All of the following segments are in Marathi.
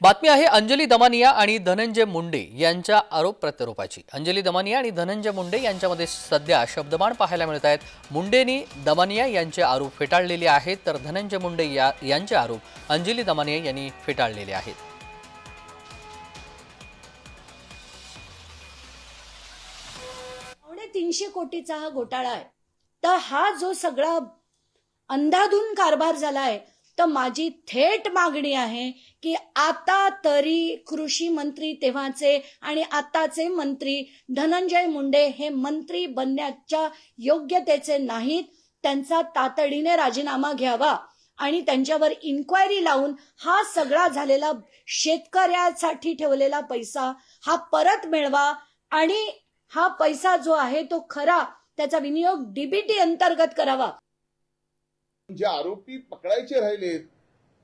बातमी आहे अंजली दमानिया आणि धनंजय मुंडे यांच्या आरोप प्रत्यारोपाची. अंजली दमानिया आणि धनंजय मुंडे यांच्यामध्ये सध्या शब्दबाण पाहायला मिळत आहेत. मुंडेनी दमानिया यांचे आरोप फेटाळलेले आहेत तर धनंजय मुंडे या यांचे आरोप अंजली दमानिया यांनी फेटाळलेले आहेत. तीनशे कोटीचा हा घोटाळा आहे. तर हा जो सगळा अंधाधुन कारभार झाला आहे तर माझी थेट मागणी आहे की आता तरी कृषी मंत्री तेव्हाचे आणि आताचे मंत्री धनंजय मुंडे हे मंत्री बनण्याच्या योग्यतेचे नाहीत. त्यांचा तातडीने राजीनामा घ्यावा आणि त्यांच्यावर इन्क्वायरी लावून हा सगळा झालेला शेतकऱ्यासाठी ठेवलेला पैसा हा परत मिळवा आणि हा पैसा जो आहे तो खरा त्याचा विनियोग डीबीटी अंतर्गत करावा. जे आरोपी पकडायचे राहिले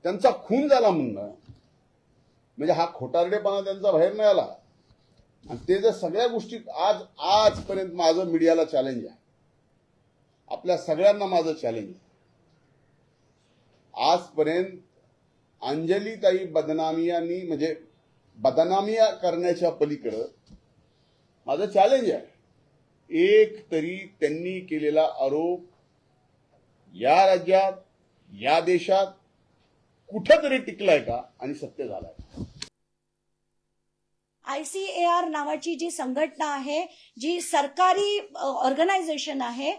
त्यांचा खून झाला म्हणणं म्हणजे हा खोटारडेपणा त्यांचा बाहेर नाही आला आणि ते जर सगळ्या गोष्टी आज आजपर्यंत माझं मीडियाला चॅलेंज आहे. आपल्या सगळ्यांना माझं चॅलेंज आहे. आजपर्यंत अंजलीताई बदनामियांनी म्हणजे बदनामिया करण्याच्या पलीकडं माझं चॅलेंज आहे. एक तरी त्यांनी केलेला आरोप या राज्यात या देशात कुठंतरी टिकलाय का? आणि सत्य झालाय. आयसीएआर नावाची जी संघटना आहे जी सरकारी ऑर्गनायझेशन आहे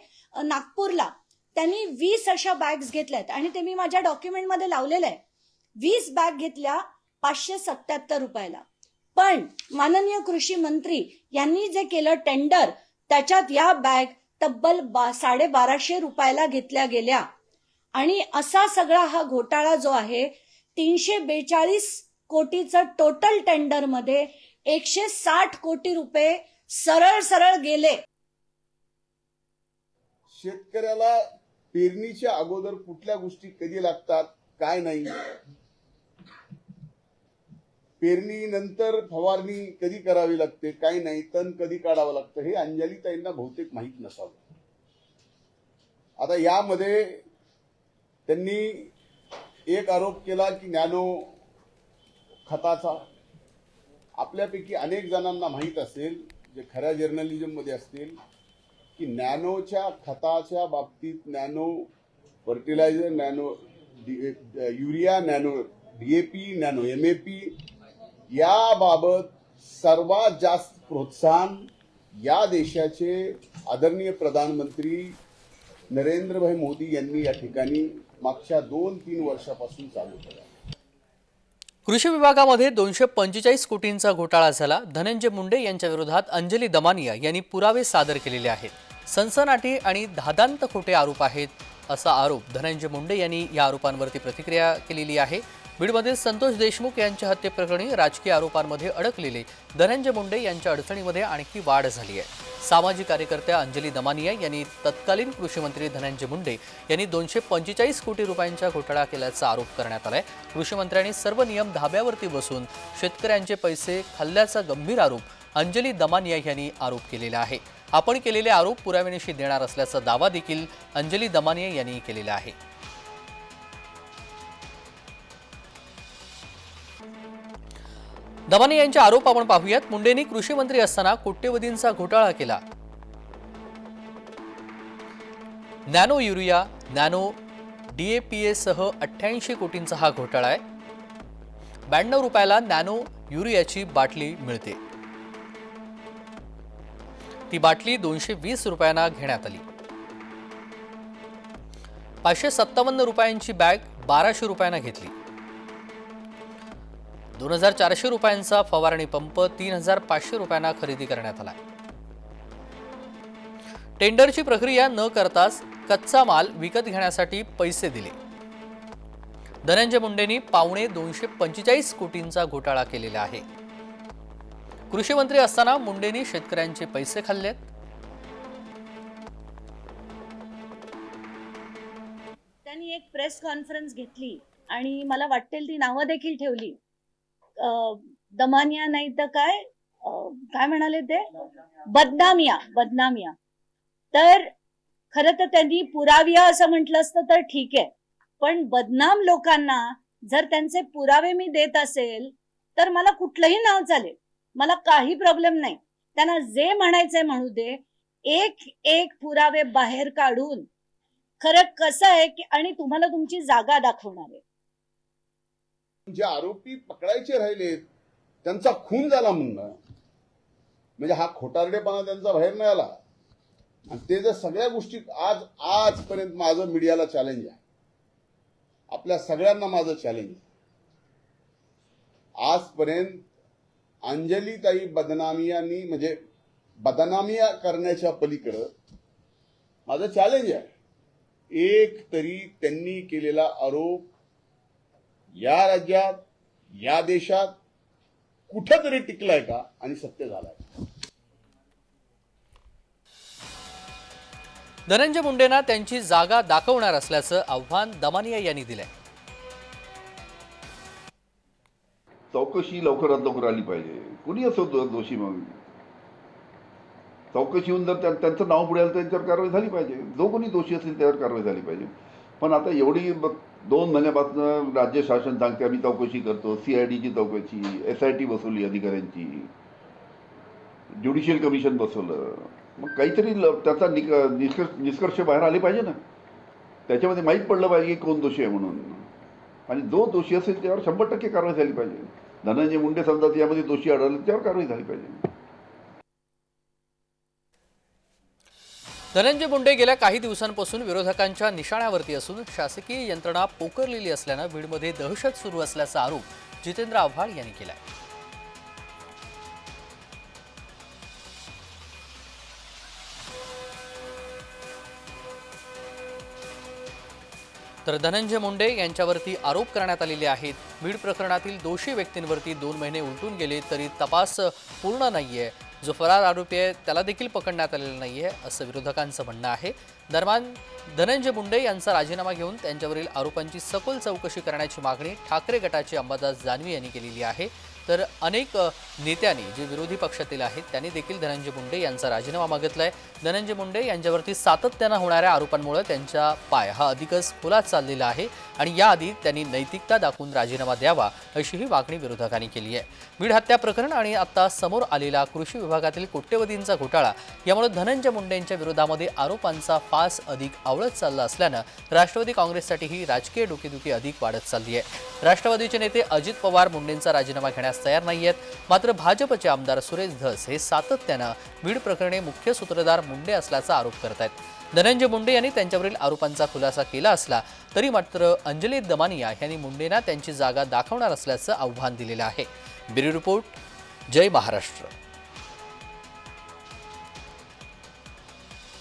नागपूरला त्यांनी वीस अशा बॅग्स घेतल्यात. आणि ते मी माझ्या डॉक्युमेंटमध्ये लावलेलं आहे. वीस बॅग घेतल्या पाचशे सत्याहत्तर रुपयाला. पण माननीय कृषी मंत्री यांनी जे केलं टेंडर त्याच्यात या बॅग तब्बल बा साडेबाराशे रुपयाला घेतल्या गेल्या. आणि असा सगळा हा घोटाळा जो आहे तीनशे बेचाळीस कोटीचं टोटल टेंडरमध्ये एकशे साठ कोटी रुपये सरळ सरळ गेले. शेतकऱ्याला पेरणीच्या अगोदर कुठल्या गोष्टी कधी लागतात काय नाही? पेरणीनंतर फवारणी कधी करावी लागते काय नाही तण कधी काढावं लागतं हे अंजलीताईंना बहुतेक माहीत नसावं. आता यामध्ये त्यांनी एक आरोप केला की नॅनो खताचा. आपल्यापैकी अनेक जणांना माहीत असेल जे खऱ्या जर्नलिझममध्ये असतील की नॅनोच्या खताच्या बाबतीत nano fertiliser nano D- nano urea nano P nano M A P याबाबत सर्वात जास्त प्रोत्साहन या देशाचे आदरणीय प्रधानमंत्री नरेंद्रभाई मोदी यांनी या ठिकाणी मागच्या दोन तीन वर्षापासून चालू केला कृषी विभागामध्ये दोनशे पंचेचाळीस कोटींचा घोटाळा झाला. धनंजय मुंडे यांच्या विरोधात अंजली दमानिया यांनी पुरावे सादर केलेले आहेत. सनसनाटी आणि धादांत खोटे आरोप आहेत असा आरोप धनंजय मुंडे यांनी या आरोपांवरती प्रतिक्रिया केलेली आहे. बीडमधील संतोष देशमुख यांच्या हत्येप्रकरणी राजकीय आरोपांमध्ये अडकलेले धनंजय मुंडे यांच्या अडचणीमध्ये आणखी वाढ झाली आहे. सामाजिक कार्यकर्त्या अंजली दमानिया यांनी तत्कालीन कृषीमंत्री धनंजय मुंडे यांनी दोनशे पंचेचाळीस कोटी रुपयांचा घोटाळा केल्याचा आरोप करण्यात आलाय. आहे कृषीमंत्र्यांनी सर्व नियम धाब्यावरती बसून शेतकऱ्यांचे पैसे खाल्ल्याचा गंभीर आरोप अंजली दमानिया यांनी आरोप केलेला आहे. आपण केलेले आरोप पुराव्यानिशी देणार असल्याचा दावा देखील अंजली दमानिया यांनी केलेला आहे. दमाने यांचे आरोप आपण पाहूयात. मुंडेंनी कृषी मंत्री असताना कोट्यवधींचा घोटाळा केला. नॅनो युरिया नॅनो डीएपीएसह अठ्ठ्याऐंशी कोटींचा हा घोटाळा आहे. ब्याण्णव रुपयाला नॅनो युरियाची बाटली मिळते. ती बाटली दोनशे वीस रुपयांना घेण्यात आली. पाचशे सत्तावन्न रुपयांची बॅग बाराशे रुपयांना घेतली. दोन हजार चारशे रुपयांचा फवारणी पंप तीन हजार पाचशे रुपयांना खरेदी करण्यात आला. टेंडरची प्रक्रिया न करताच कच्चा माल विकत घेण्यासाठी पैसे दिले. धनंजय मुंडेंनी पावणे दोनशे पंचेचाळीस कोटींचा घोटाळा केलेला आहे. कृषी मंत्री असताना मुंडेंनी शेतकऱ्यांचे पैसे खाल्लेत. त्यांनी एक प्रेस कॉन्फरन्स घेतली आणि मला वाटेल ती नावं देखील ठेवली. दमानिया नाही तर काय? काय म्हणाले ते? बदनामिया बदनामिया. तर खरं तर त्यांनी पुराविया असं म्हटलं असतं तर ठीक आहे. पण बदनाम लोकांना जर त्यांचे पुरावे मी देत असेल तर मला कुठलंही नाव चालेल. मला काही प्रॉब्लेम नाही. त्यांना जे म्हणायचंय म्हणू दे. एक एक पुरावे बाहेर काढून. खरं कसं आहे की आणि तुम्हाला तुमची जागा दाखवणार आहे. जे आरोपी पकडायचे राहिले त्यांचा खून झाला म्हणणं म्हणजे हा खोटारडेपणा त्यांचा बाहेर नाही आला आणि ते जर सगळ्या गोष्टी आज आजपर्यंत माझं मीडियाला चॅलेंज आहे. आपल्या सगळ्यांना माझं चॅलेंज आहे. आजपर्यंत अंजलीताई बदनामियांनी म्हणजे बदनामिया करण्याच्या पलीकडं माझं चॅलेंज आहे. एक तरी त्यांनी केलेला आरोप या राज्यात या देशात कुठं तरी टिकलाय का? आणि सत्य झालाय. धनंजय मुंडेंना त्यांची जागा दाखवणार असल्याचं आव्हान दमानिया यांनी दिलंय. चौकशी लवकरात लवकर आली पाहिजे. कुणी असो दोषी मग चौकशी होऊन जर त्या- त्यांचं नाव पुढे आलं तर त्यांच्यावर कारवाई झाली पाहिजे. जो कोणी दोषी असेल त्यावर कारवाई झाली पाहिजे. पण आता एवढी दोन महिन्यापासून राज्य शासन सांगते आम्ही चौकशी करतो सी आय डीची चौकशी एस आय टी बसवली अधिकाऱ्यांची ज्युडिशियल कमिशन बसवलं. मग काहीतरी ल- त्याचा निक निष्कर्ष निष्कर्ष बाहेर आले पाहिजे ना. त्याच्यामध्ये माहीत पडलं पाहिजे की कोण दोषी आहे म्हणून. आणि जो दोषी असेल त्यावर शंभर टक्के कारवाई झाली पाहिजे. धनंजय मुंडे समजा यामध्ये दोषी आढळले त्यावर कारवाई झाली पाहिजे. धनंजय मुंडे गेल्या काही दिवसांपासून विरोधकांच्या निशाण्यावरती असून शासकीय यंत्रणा पोकरलेली असल्यानं बीडमध्ये दहशत सुरू असल्याचा आरोप जितेंद्र आव्हाड यांनी केला तर धनंजय मुंडे यांच्यावरती आरोप करण्यात आलेले आहेत. बीड प्रकरणातील दोषी व्यक्तींवरती दोन महिने उलटून गेले तरी तपास पूर्ण नाहीये. जो फरार आरोपी आहे त्याला देखील पकडण्यात आलेला नाहीये असं विरोधकांचं म्हणणं आहे. दरम्यान धनंजय मुंडे यांचा राजीनामा घेऊन त्यांच्यावरील आरोपांची सखोल चौकशी करण्याची मागणी ठाकरे गटाचे अंबादास जानवी यांनी केलेली आहे. तर अनेक नेत्यांनी जे विरोधी पक्षातील आहेत त्यांनी देखील धनंजय मुंडे यांचा राजीनामा मागितला आहे धनंजय मुंडे यांच्यावरती सातत्यानं होणाऱ्या आरोपांमुळे त्यांचा पाय हा अधिकच फुलात चाललेला आहे आणि याआधी त्यांनी नैतिकता दाखवून राजीनामा द्यावा अशीही मागणी विरोधकांनी केली आहे. बीड हत्या प्रकरण आणि आता समोर आलेला कृषी विभागातील कोट्यवधींचा घोटाळा यामुळे धनंजय मुंडेंच्या विरोधामध्ये आरोपांचा फास अधिक आवळत चालला असल्यानं राष्ट्रवादी काँग्रेससाठी ही राजकीय डोकेदुखी अधिक वाढत चालली आहे. राष्ट्रवादीचे नेते अजित पवार मुंडेंचा राजीनामा घेण्यास तयार नाहीयेत. मात्र भाजपचे आमदार सुरेश धस हे सातत्यानं बीड प्रकरणी मुख्य सूत्रधार मुंडे असल्याचा आरोप करत आहेत धनंजय मुंडे यांनी त्यांच्यावरील आरोपांचा खुलासा केला असला तरी मात्र अंजली दमानिया यांनी मुंडेंना त्यांची जागा दाखवणार असल्याचं आव्हान दिलेलं आहे. ब्युरो रिपोर्ट जय महाराष्ट्र.